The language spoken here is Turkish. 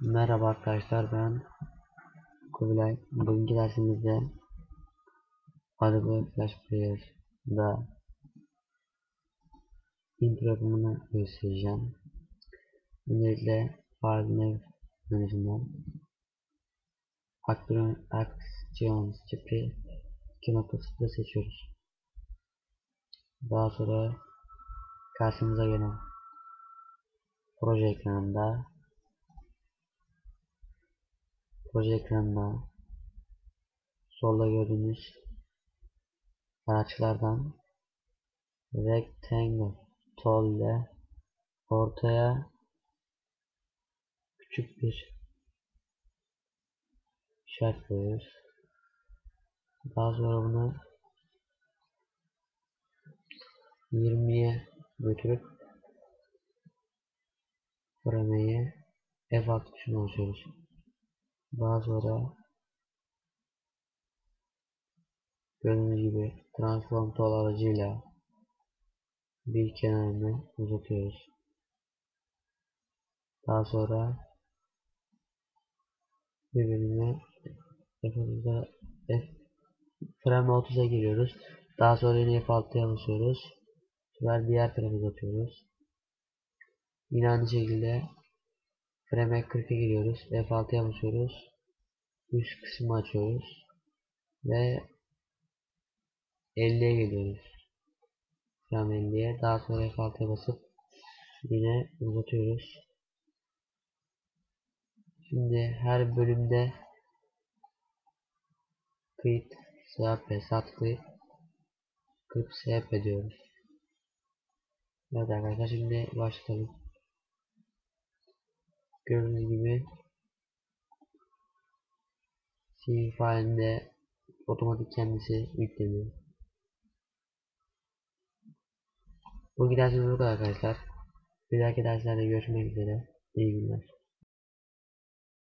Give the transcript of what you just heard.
Merhaba arkadaşlar ben Kubilay. Bugünkü dersimizde Adobe Flash Player'da intro yapımını göstereceğim. Öncelikle file menüsünden Action tipi 2.0 seçiyoruz. Daha sonra karşımıza gelen proje ekranında proje ekranına solda gördüğünüz araçlardan rectangle tool ile ortaya küçük bir işaret koyuyoruz. Daha sonra bunu 20'ye götürüp frame'yi F6 tuşuna basıyoruz. Sonra gördüğünüz gibi transform tool aracıyla bir kenarını uzatıyoruz. Daha sonra bir bölüme F30'da F frame 30'a giriyoruz. Daha sonra yine F6'ya basıyoruz. Diğer tarafı uzatıyoruz. Yine aynı şekilde frame 40'a giriyoruz. F6'ya basıyoruz. Üst kısmı açıyoruz. Ve 50'ye geliyoruz. Frame 50'ye. Daha sonra F6'ya basıp yine uzatıyoruz. Şimdi her bölümde kayıt SAP tıklayıp kırıp SAP diyoruz. Evet arkadaşlar şimdi başlayalım. Gördüğünüz gibi CV failinde otomatik kendisi yükleniyor. Bu dersimiz bu kadar arkadaşlar. Bir dahaki derslerde görüşmek üzere. İyi günler.